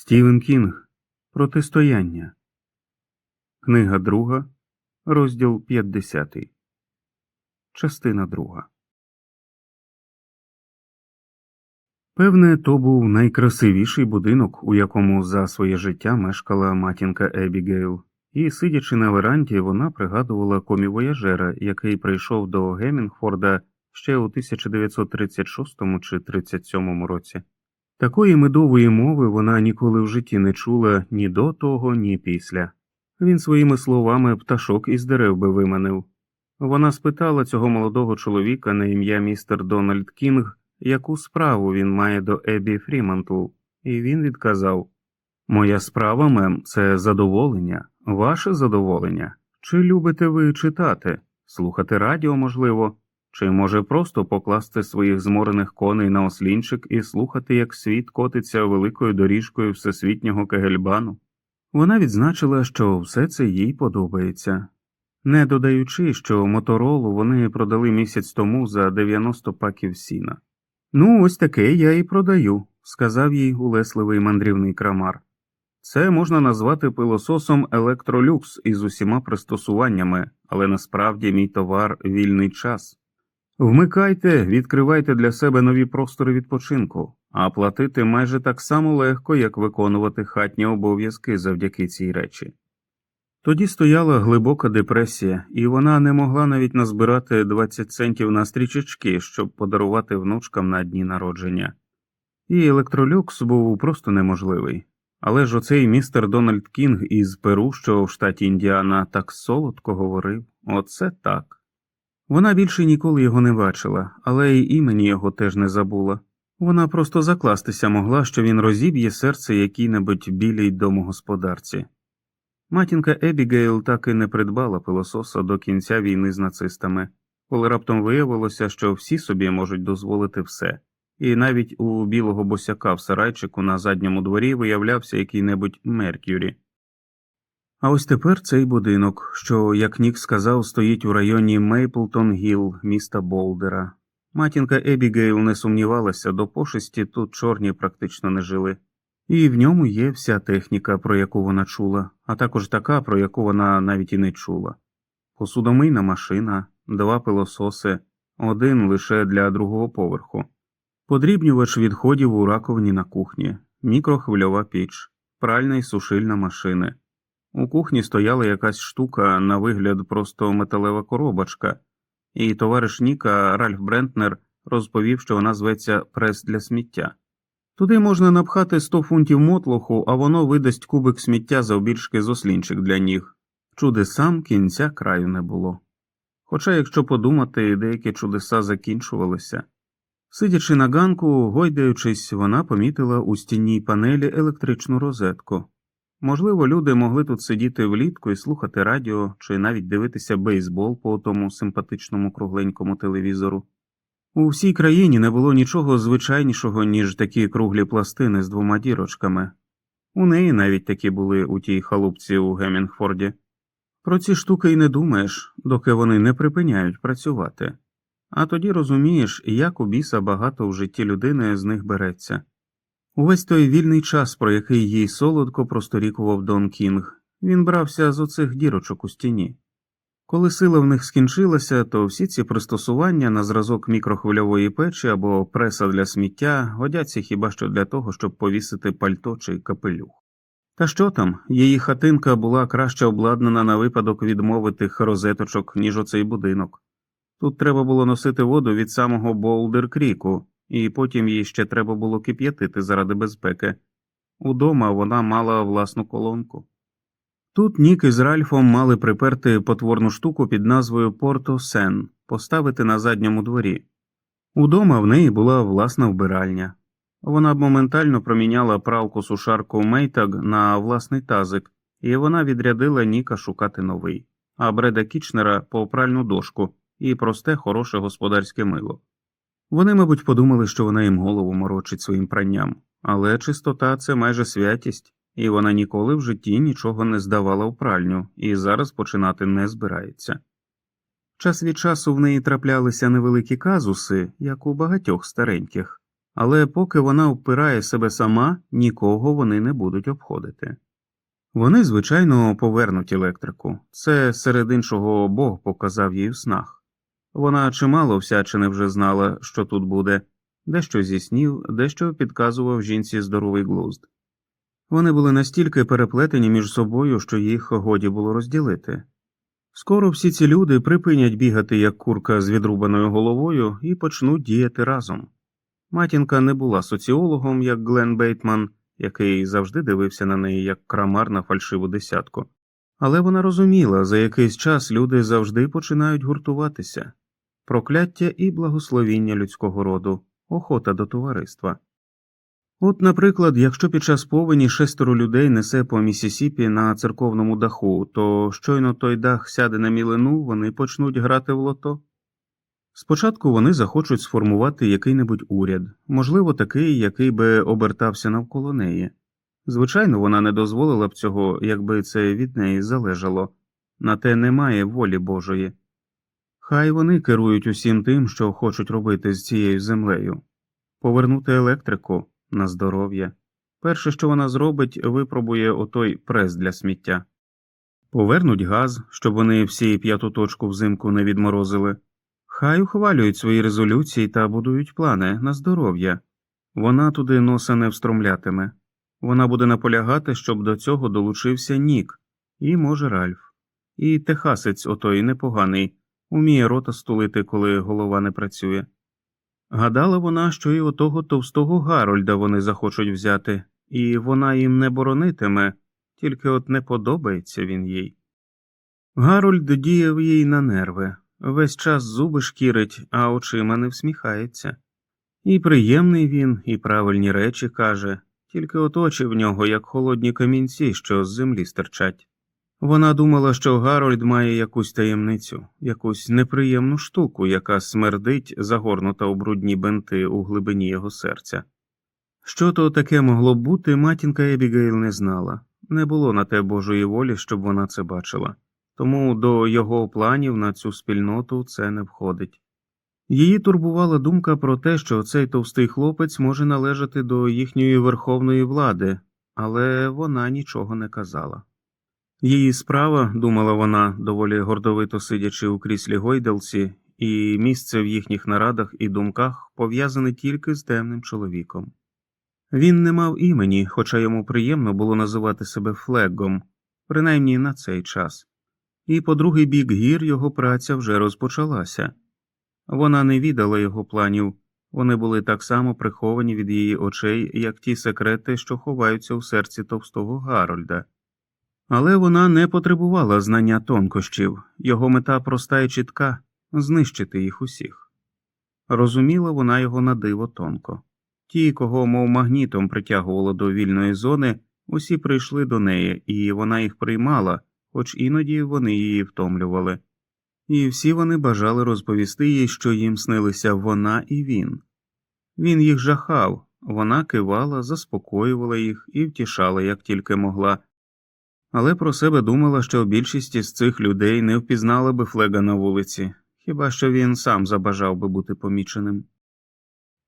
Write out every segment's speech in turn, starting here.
Стівен Кінг Протистояння. Книга друга, розділ 50. Частина друга. Певне, то був найкрасивіший будинок, у якому за своє життя мешкала матінка Ебігейл, і, сидячи на веранді, вона пригадувала комівояжера, який прийшов до Гемінгфорда ще у 1936 чи 37 році. Такої медової мови вона ніколи в житті не чула ні до того, ні після. Він своїми словами пташок із дерев би виманив. Вона спитала цього молодого чоловіка на ім'я містер Дональд Кінг, яку справу він має до Ебі Фрімантл, і він відказав Моя справа, мем, це задоволення, ваше задоволення. Чи любите ви читати, слухати радіо, можливо, чи може просто покласти своїх зморених коней на ослінчик і слухати, як світ котиться великою доріжкою всесвітнього кегельбану? Вона відзначила, що все це їй подобається, не додаючи, що моторолу вони продали місяць тому за 90 паків сіна. Ну, ось таке я і продаю, сказав їй улесливий мандрівний крамар. Це можна назвати пилососом електролюкс із усіма пристосуваннями, але насправді мій товар вільний час. Вмикайте, відкривайте для себе нові простори відпочинку, а платити майже так само легко, як виконувати хатні обов'язки завдяки цій речі. Тоді стояла глибока депресія, і вона не могла навіть назбирати 20 центів на стрічечки, щоб подарувати внучкам на дні народження. І електролюкс був просто неможливий. Але ж оцей містер Дональд Кінг із Перу, що в штаті Індіана, так солодко говорив оце так. Вона більше ніколи його не бачила, але й імені його теж не забула. Вона просто закластися могла, що він розіб'є серце якій-небудь білій домогосподарці. Матінка Ебігейл так і не придбала пилососа до кінця війни з нацистами, коли раптом виявилося, що всі собі можуть дозволити все, і навіть у білого босяка в сарайчику на задньому дворі виявлявся який-небудь Меркюрі. А ось тепер цей будинок, що, як Нік сказав, стоїть у районі Мейплтон Гіл, міста Болдера. Матінка Ебігейл не сумнівалася, до пошесті тут чорні практично не жили, і в ньому є вся техніка, про яку вона чула, а також така, про яку вона навіть і не чула. Посудомийна машина, два пилососи, один лише для другого поверху, подрібнювач відходів у раковині на кухні, мікрохвильова піч, пральна і сушильна машини. У кухні стояла якась штука, на вигляд, просто металева коробочка, і товариш Ніка Ральф Брентнер розповів, що вона зветься прес для сміття. Туди можна напхати 100 фунтів мотлоху, а воно видасть кубик сміття завбільшки з ослінчик для ніг. Чудесам кінця краю не було. Хоча, якщо подумати, деякі чудеса закінчувалися. Сидячи на ганку, гойдаючись, вона помітила у стінній панелі електричну розетку. Можливо, люди могли тут сидіти влітку і слухати радіо чи навіть дивитися бейсбол по тому симпатичному кругленькому телевізору. У всій країні не було нічого звичайнішого, ніж такі круглі пластини з двома дірочками. У неї навіть такі були у тій халупці у Гемінгфорді. Про ці штуки й не думаєш, доки вони не припиняють працювати. А тоді розумієш, як у біса багато в житті людини з них береться. Увесь той вільний час, про який їй солодко просторікував Дон Кінг, він брався з оцих дірочок у стіні. Коли сила в них скінчилася, то всі ці пристосування на зразок мікрохвильової печі або преса для сміття годяться хіба що для того, щоб повісити пальто чи капелюх. Та що там, її хатинка була краще обладнана на випадок відмовитих розеточок, ніж оцей будинок. Тут треба було носити воду від самого Болдер Кріку, і потім їй ще треба було кип'ятити заради безпеки. Удома вона мала власну колонку. Тут Нік із Ральфом мали приперти потворну штуку під назвою Порто Сен, поставити на задньому дворі. Удома в неї була власна вбиральня. Вона б моментально проміняла пралку сушарку Мейтаг на власний тазик, і вона відрядила Ніка шукати новий, а Бреда Кічнера по пральну дошку і просте хороше господарське мило. Вони, мабуть, подумали, що вона їм голову морочить своїм пранням, але чистота це майже святість, і вона ніколи в житті нічого не здавала в пральню і зараз починати не збирається. Час від часу в неї траплялися невеликі казуси, як у багатьох стареньких, але поки вона впирає себе сама, нікого вони не будуть обходити. Вони, звичайно, повернуть електрику. Це серед іншого Бог показав їй в снах. Вона чимало всячини вже знала, що тут буде, дещо зі снів, дещо підказував жінці здоровий глузд. Вони були настільки переплетені між собою, що їх годі було розділити. Скоро всі ці люди припинять бігати як курка з відрубаною головою і почнуть діяти разом. Матінка не була соціологом, як Глен Бейтман, який завжди дивився на неї як крамар на фальшиву десятку, але вона розуміла, за якийсь час люди завжди починають гуртуватися прокляття і благословіння людського роду, охота до товариства. От, наприклад, якщо під час повені шестеро людей несе по Місісіпі на церковному даху, то щойно той дах сяде на мілину, вони почнуть грати в лото. Спочатку вони захочуть сформувати який-небудь уряд, можливо, такий, який би обертався навколо неї. Звичайно, вона не дозволила б цього, якби це від неї залежало, на те немає волі Божої. Хай вони керують усім тим, що хочуть робити з цією землею, повернути електрику на здоров'я. Перше, що вона зробить, випробує отой прес для сміття. Повернуть газ, щоб вони всі п'яту точку взимку не відморозили. Хай ухвалюють свої резолюції та будують плани на здоров'я. Вона туди носа не встромлятиме. Вона буде наполягати, щоб до цього долучився Нік, і, може, Ральф. І техасець отой непоганий, уміє рота стулити, коли голова не працює. Гадала вона, що і отого товстого Гарольда вони захочуть взяти, і вона їм не боронитиме, тільки от не подобається він їй. Гарольд діяв їй на нерви, весь час зуби шкірить, а очима не всміхається. І приємний він, і правильні речі каже, тільки от очі в нього, як холодні камінці, що з землі стирчать. Вона думала, що Гарольд має якусь таємницю, якусь неприємну штуку, яка смердить, загорнута у брудні бенти у глибині його серця. Що то таке могло бути, матінка Ебігейл не знала, не було на те Божої волі, щоб вона це бачила, тому до його планів на цю спільноту це не входить. Її турбувала думка про те, що цей товстий хлопець може належати до їхньої верховної влади, але вона нічого не казала. Її справа, думала вона, доволі гордовито сидячи у кріслі Гойделсі, і місце в їхніх нарадах і думках пов'язане тільки з темним чоловіком. Він не мав імені, хоча йому приємно було називати себе Флегом, принаймні на цей час, і по другий бік гір його праця вже розпочалася. Вона не віддала його планів, вони були так само приховані від її очей, як ті секрети, що ховаються у серці товстого Гарольда. Але вона не потребувала знання тонкощів, його мета проста і чітка знищити їх усіх. Розуміла вона його на диво тонко. Ті, кого, мов магнітом притягувало до вільної зони, усі прийшли до неї, і вона їх приймала, хоч іноді вони її втомлювали. І всі вони бажали розповісти їй, що їм снилися вона і він. Він їх жахав, вона кивала, заспокоювала їх і втішала, як тільки могла але про себе думала, що більшість із цих людей не впізнала би флега на вулиці, хіба що він сам забажав би бути поміченим.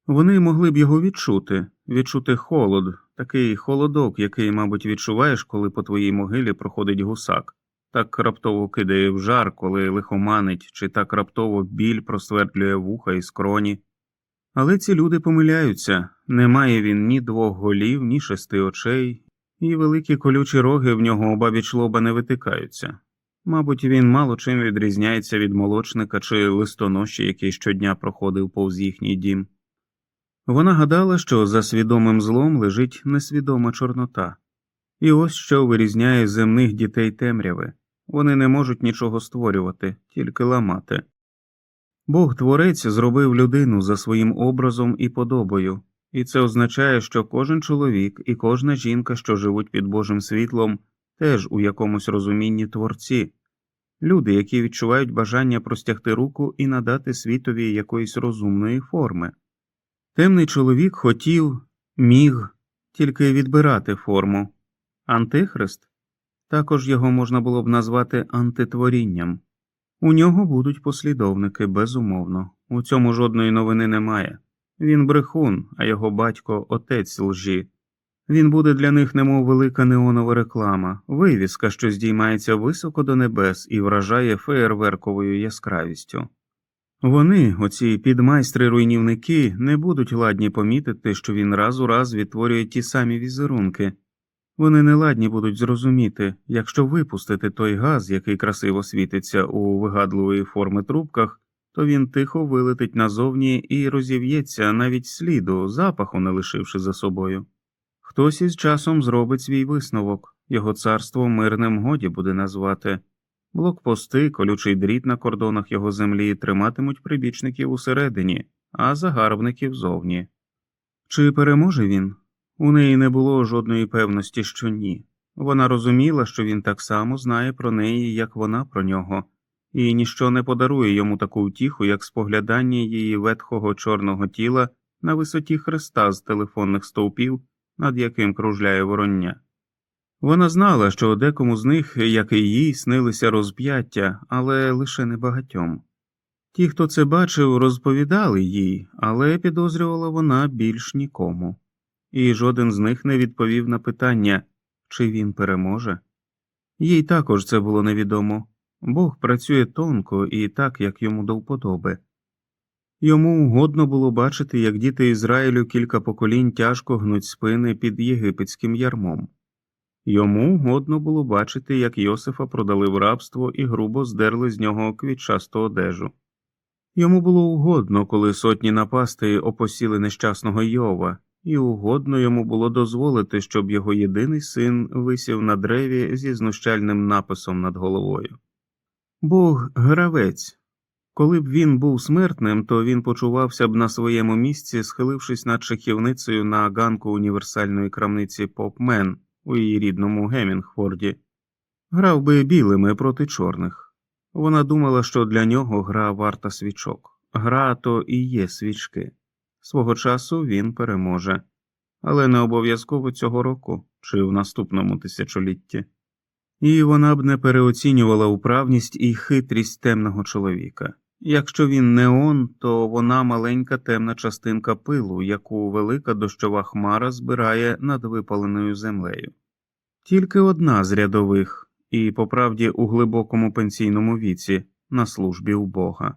Вони могли б його відчути, відчути холод, такий холодок, який, мабуть, відчуваєш, коли по твоїй могилі проходить гусак, так раптово кидає в жар, коли лихоманить, чи так раптово біль просвердлює вуха і скроні. Але ці люди помиляються немає він ні двох голів, ні шести очей, і великі колючі роги в нього обабіч лоба не витикаються. Мабуть, він мало чим відрізняється від молочника чи листоноші, який щодня проходив повз їхній дім. Вона гадала, що за свідомим злом лежить несвідома чорнота, і ось що вирізняє земних дітей темряви вони не можуть нічого створювати, тільки ламати. Бог творець зробив людину за своїм образом і подобою, і це означає, що кожен чоловік і кожна жінка, що живуть під Божим світлом, теж у якомусь розумінні творці, люди, які відчувають бажання простягти руку і надати світові якоїсь розумної форми. Темний чоловік хотів, міг тільки відбирати форму. Антихрист також його можна було б назвати антитворінням. У нього будуть послідовники, безумовно, у цьому жодної новини немає. Він брехун, а його батько отець лжі. Він буде для них немов велика неонова реклама, вивіска, що здіймається високо до небес і вражає феєрверковою яскравістю. Вони, оці підмайстри руйнівники, не будуть ладні помітити, що він раз у раз відтворює ті самі візерунки. Вони не ладні будуть зрозуміти, якщо випустити той газ, який красиво світиться у вигадливої форми трубках, то він тихо вилетить назовні і розів'ється навіть сліду, запаху не лишивши за собою. Хтось із часом зробить свій висновок, його царство мирним годі буде назвати. Блокпости, колючий дріт на кордонах його землі триматимуть прибічників усередині, а загарбників зовні. Чи переможе він? У неї не було жодної певності, що ні. Вона розуміла, що він так само знає про неї, як вона про нього, і ніщо не подарує йому таку утіху, як споглядання її ветхого чорного тіла на висоті хреста з телефонних стовпів, над яким кружляє вороння. Вона знала, що декому з них, як і їй, снилися розп'яття, але лише небагатьом. Ті, хто це бачив, розповідали їй, але підозрювала вона більш нікому, і жоден з них не відповів на питання, чи він переможе. Їй також це було невідомо Бог працює тонко і так, як йому до вподоби. Йому угодно було бачити, як діти Ізраїлю кілька поколінь тяжко гнуть спини під єгипетським ярмом. Йому угодно було бачити, як Йосифа продали в рабство і грубо здерли з нього квітчасту одежу. Йому було угодно, коли сотні напастей опосіли нещасного Йова, і угодно йому було дозволити, щоб його єдиний син висів на древі зі знущальним написом над головою. Бог гравець. Коли б він був смертним, то він почувався б на своєму місці, схилившись над шахівницею на ганку універсальної крамниці Попмен у її рідному Гемінгфорді, грав би білими проти чорних. Вона думала, що для нього гра варта свічок. Гра то і є свічки. Свого часу він переможе, але не обов'язково цього року чи в наступному тисячолітті. І вона б не переоцінювала управність і хитрість темного чоловіка. Якщо він не он, то вона маленька темна частинка пилу, яку велика дощова хмара збирає над випаленою землею. Тільки одна з рядових, і по правді у глибокому пенсійному віці, на службі у Бога.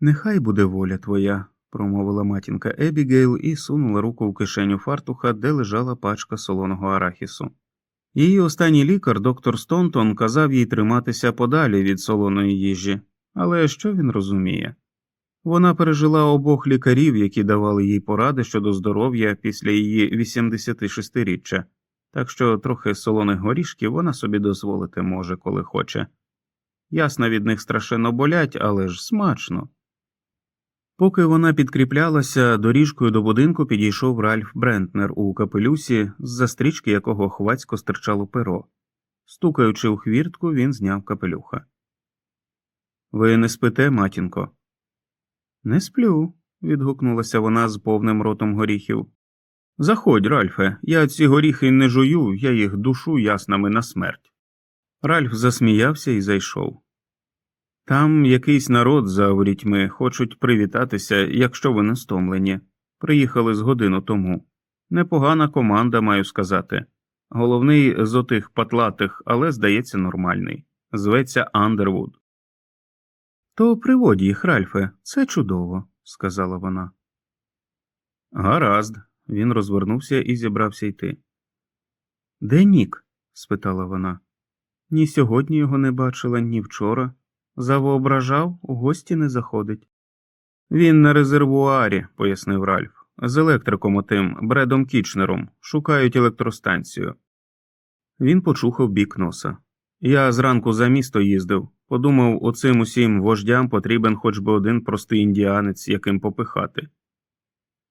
Нехай буде воля твоя, промовила матінка Ебігейл і сунула руку в кишеню фартуха, де лежала пачка солоного арахісу. Її останній лікар, доктор Стонтон, казав їй триматися подалі від солоної їжі, але що він розуміє? Вона пережила обох лікарів, які давали їй поради щодо здоров'я після її 86-річчя, так що трохи солоних горішків вона собі дозволити може, коли хоче. Ясно, від них страшенно болять, але ж смачно. Поки вона підкріплялася, доріжкою до будинку підійшов Ральф Брентнер у капелюсі, з за стрічки якого хвацько стирчало перо. Стукаючи у хвіртку, він зняв капелюха. Ви не спите, матінко? Не сплю, відгукнулася вона з повним ротом горіхів. Заходь, Ральфе, я ці горіхи не жую, я їх душу яснами на смерть. Ральф засміявся і зайшов. Там якийсь народ за ворітьми хочуть привітатися, якщо ви не стомлені. Приїхали з годину тому. Непогана команда, маю сказати. Головний з отих патлатих, але, здається, нормальний. Зветься Андервуд. То приводь їх, Ральфе, це чудово, сказала вона. Гаразд. Він розвернувся і зібрався йти. Де Нік? спитала вона. Ні сьогодні його не бачила, ні вчора. Завоображав, у гості не заходить. Він на резервуарі, пояснив Ральф, з електриком отим Бредом Кічнером, шукають електростанцію. Він почухав бік носа. Я зранку за місто їздив, подумав, оцим усім вождям потрібен хоч би один простий індіанець, яким попихати.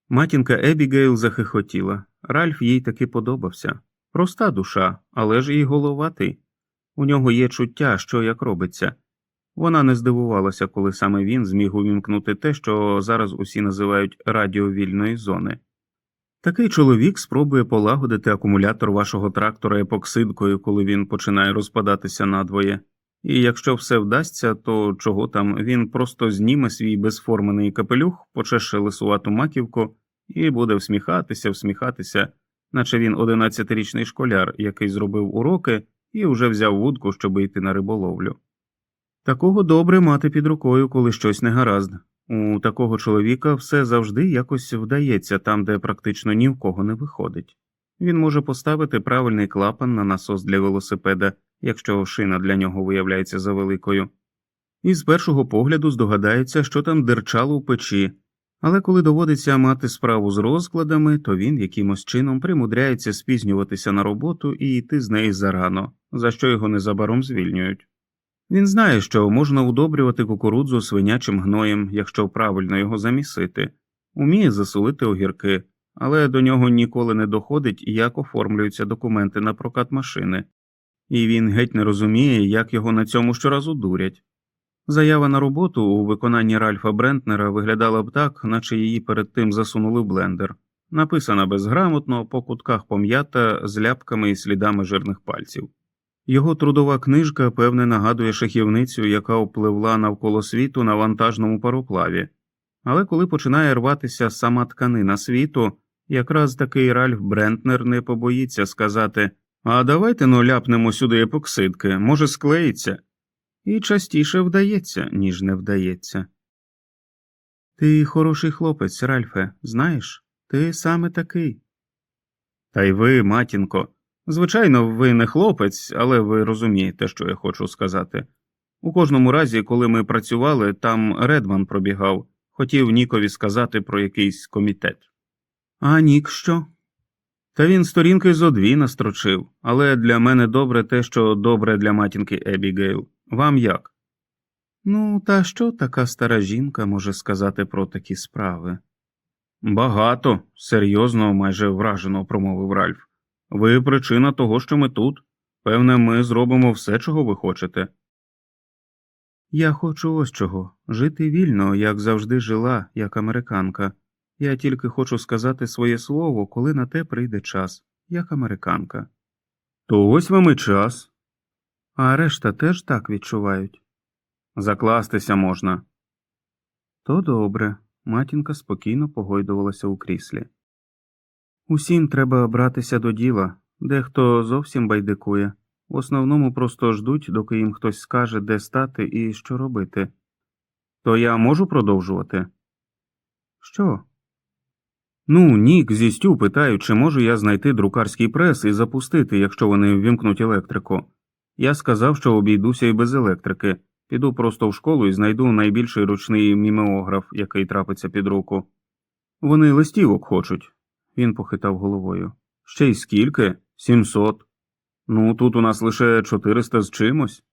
Матінка Ебігейл захихотіла. Ральф їй таки подобався. Проста душа, але ж і головатий. У нього є чуття, що як робиться. Вона не здивувалася, коли саме він зміг увімкнути те, що зараз усі називають радіо вільної зони. Такий чоловік спробує полагодити акумулятор вашого трактора епоксидкою, коли він починає розпадатися надвоє, І якщо все вдасться, то чого там він просто зніме свій безформений капелюх, почеше лисувату маківку і буде всміхатися, всміхатися, наче він одинадцятирічний школяр, який зробив уроки і уже взяв вудку, щоб йти на риболовлю. Такого добре мати під рукою, коли щось не гаразд. У такого чоловіка все завжди якось вдається там, де практично ні в кого не виходить. Він може поставити правильний клапан на насос для велосипеда, якщо шина для нього виявляється завеликою, і з першого погляду здогадається, що там дерчало в печі, але коли доводиться мати справу з розкладами, то він якимось чином примудряється спізнюватися на роботу і йти з неї зарано, за що його незабаром звільнюють. Він знає, що можна удобрювати кукурудзу свинячим гноєм, якщо правильно його замісити, уміє засолити огірки, але до нього ніколи не доходить, як оформлюються документи на прокат машини, і він геть не розуміє, як його на цьому щоразу дурять. Заява на роботу у виконанні Ральфа Брентнера виглядала б так, наче її перед тим засунули в блендер, написана безграмотно, по кутках пом'ята з ляпками і слідами жирних пальців. Його трудова книжка, певне, нагадує шахівницю, яка опливла навколо світу на вантажному пароплаві. Але коли починає рватися сама тканина світу, якраз такий Ральф Брентнер не побоїться сказати А давайте ну ляпнемо сюди епоксидки, може склеїться. І частіше вдається, ніж не вдається. Ти хороший хлопець, Ральфе, знаєш, ти саме такий. Та й ви, матінко. Звичайно, ви не хлопець, але ви розумієте, що я хочу сказати. У кожному разі, коли ми працювали, там Редман пробігав, хотів Нікові сказати про якийсь комітет. А Нік що? Та він сторінки зо дві настрочив, але для мене добре те, що добре для матінки Ебігейл. Вам як? Ну, та що така стара жінка може сказати про такі справи? Багато, серйозно, майже вражено промовив Ральф. Ви причина того, що ми тут. Певне, ми зробимо все, чого ви хочете. Я хочу ось чого жити вільно, як завжди жила, як американка. Я тільки хочу сказати своє слово, коли на те прийде час, як американка. То ось вам і час. А решта теж так відчувають. Закластися можна. То добре. Матінка спокійно погойдувалася у кріслі. Усім треба братися до діла, дехто зовсім байдикує, в основному просто ждуть, доки їм хтось скаже, де стати і що робити. То я можу продовжувати? Що? Ну, Нік зі Стю питають, чи можу я знайти друкарський прес і запустити, якщо вони ввімкнуть електрику. Я сказав, що обійдуся і без електрики, піду просто в школу і знайду найбільший ручний мімеограф, який трапиться під руку. Вони листівок хочуть. Він похитав головою. Ще й скільки? Сімсот. Ну, тут у нас лише чотириста з чимось.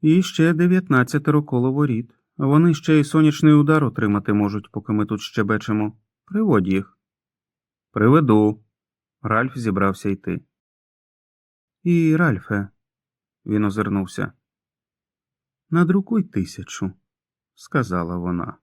І ще дев'ятнадцятеро коло воріт. Вони ще й сонячний удар отримати можуть, поки ми тут щебечемо. Приводь їх. Приведу. Ральф зібрався йти. І, Ральфе, він озирнувся. Надрукуй тисячу, сказала вона.